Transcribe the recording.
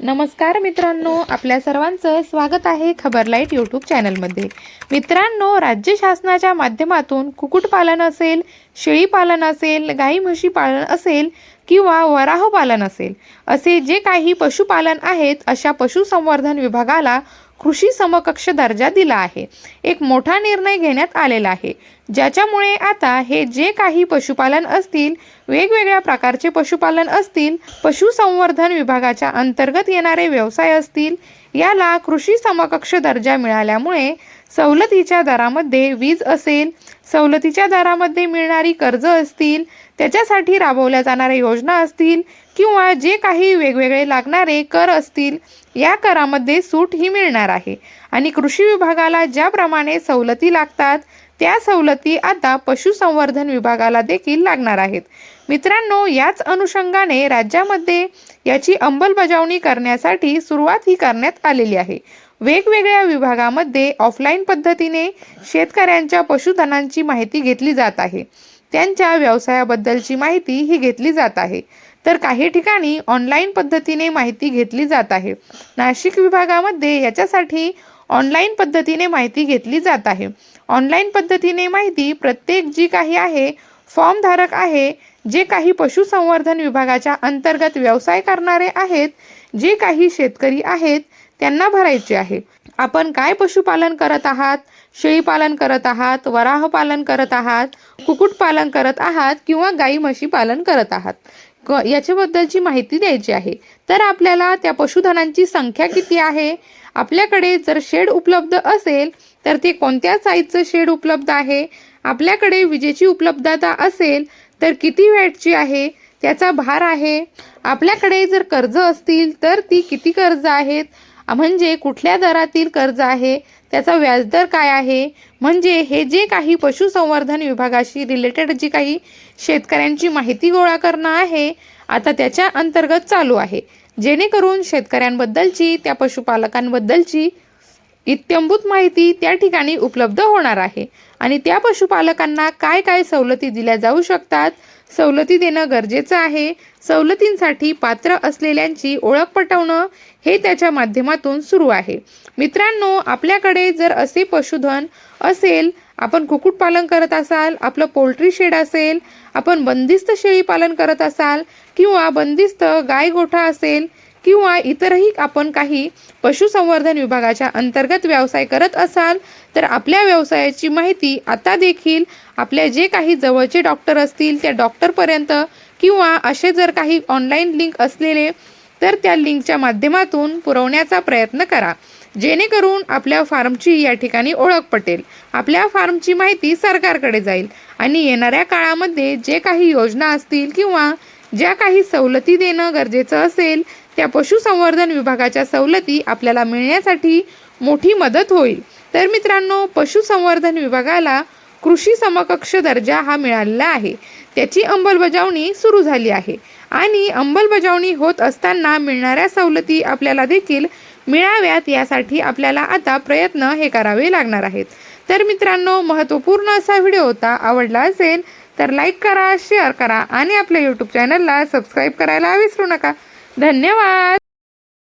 नमस्कार मित्रांनो आपल्या सर्वांचं स्वागत आहे खबर लाइट यूट्यूब चॅनलमध्ये. मित्रांनो राज्य शासनाच्या माध्यमातून कुक्कुटपालन असेल शेळीपालन असेल गाई म्हशी पालन असेल किंवा वराह पालन असेल असे जे काही पशुपालन आहेत अशा पशुसंवर्धन विभागाला कृषी समकक्ष दर्जा दिला आहे. एक मोठा निर्णय घेण्यात आलेला आहे. ज्याच्यामुळे आता हे जे काही पशुपालन असतील वेगवेगळ्या प्रकारचे पशुपालन असतील पशुसंवर्धन विभागाच्या अंतर्गत येणारे व्यवसाय असतील याला कृषी समकक्ष दर्जा मिळाल्यामुळे सवलतीच्या दरामध्ये वीज असेल सवलतीच्या दरामध्ये मिळणारी कर्ज असतील त्याच्यासाठी राबवल्या जाणाऱ्या योजना असतील किंवा जे काही वेगवेगळे लागणारे कर असतील या करामध्ये सूट ही मिळणार आहे. आणि कृषी विभागाला ज्याप्रमाणे सवलती लागतात त्या सवलती आता पशुसंवर्धन विभागाला देखील लागणार आहेत. मित्रांनो याच अनुषंगाने राज्यामध्ये याची अंमलबजावणी करण्यासाठी सुरुवात ही करण्यात आलेली आहे. वेगवेगळ्या विभागामध्ये ऑफलाईन पद्धतीने शेतकऱ्यांच्या पशुधनांची माहिती घेतली जात आहे. त्यांच्या व्यवसायाबद्दलची माहिती ही घेतली जात आहे. तर काही ठिकाणी ऑनलाईन पद्धतीने माहिती घेतली जात आहे. नाशिक विभागामध्ये याच्यासाठी ऑनलाईन पद्धतीने माहिती घेतली जात आहे. ऑनलाईन पद्धतीने माहिती प्रत्येक जी काही आहे फॉर्मधारक आहे जे काही पशुसंवर्धन विभागाच्या अंतर्गत व्यवसाय करणारे आहेत जे काही शेतकरी आहेत त्यांना भरायचे आहे. आपण काय पशुपालन करत आहात? शेळीपालन करत आहात? वराह पालन करत आहात? कुक्कुटपालन करत आहात? किंवा गाई म्हशी पालन करत आहात? क याच्याबद्दलची माहिती द्यायची आहे. तर आपल्याला त्या पशुधनांची संख्या किती आहे? आपल्याकडे जर शेड उपलब्ध असेल तर ते कोणत्या साईजचं शेड उपलब्ध आहे? आपल्याकडे विजेची उपलब्धता असेल तर किती वॅटची आहे? त्याचा भार आहे. आपल्याकडे जर कर्ज असतील तर ती किती कर्ज आहेत? म्हणजे कुठल्या दरातील कर्ज आहे? त्याचा व्याजदर काय आहे? म्हणजे हे जे काही पशुसंवर्धन विभागाशी रिलेटेड जी काही शेतकऱ्यांची माहिती गोळा करणं आहे आता त्याच्या अंतर्गत चालू आहे. जेणेकरून शेतकऱ्यांबद्दलची त्या पशुपालकांबद्दलची इत्यंभूत माहिती त्या ठिकाणी उपलब्ध होणार आहे. आणि त्या पशुपालकांना काय काय सवलती दिल्या जाऊ शकतात? सवलती देणं गरजेचं आहे. सवलतींसाठी पात्र असलेल्यांची ओळख पटवणं हे त्याच्या माध्यमातून सुरू आहे. मित्रांनो आपल्याकडे जर असे पशुधन असेल आपण कुक्कुटपालन करत असाल आपलं पोल्ट्री शेड असेल आपण बंदिस्त शेळी पालन करत असाल किंवा बंदिस्त गाय गोठा असेल किंवा इतरही आपण काही पशुसंवर्धन विभागाच्या अंतर्गत व्यवसाय करत असाल तर आपल्या व्यवसायाची माहिती आता देखील आपल्या जे काही जवळचे डॉक्टर असतील त्या डॉक्टरपर्यंत किंवा असे जर काही ऑनलाईन लिंक असलेले तर त्या लिंकच्या माध्यमातून पुरवण्याचा प्रयत्न करा. जेणेकरून आपल्या फार्मची या ठिकाणी ओळख पटेल. आपल्या फार्मची माहिती सरकारकडे जाईल. आणि येणाऱ्या काळामध्ये जे काही योजना असतील किंवा ज्या काही सवलती देणं गरजेचं असेल त्या पशुसंवर्धन विभागाच्या सवलती आपल्याला मिळण्यासाठी मोठी मदत होईल. तर मित्रांनो पशुसंवर्धन विभागाला कृषी समकक्ष दर्जा हा मिळालेला आहे. त्याची अंमलबजावणी सुरू झाली आहे आणि अंमलबजावणी होत असताना मिळणाऱ्या सवलती आपल्याला देखील मिळाव्यात यासाठी आपल्याला आता प्रयत्न हे करावे लागणार आहेत. तर मित्रांनो महत्त्वपूर्ण असा व्हिडिओ होता आवडला असेल तर लाईक करा शेअर करा आणि आपल्या यूट्यूब चॅनलला सबस्क्राईब करायला विसरू नका. धन्यवाद.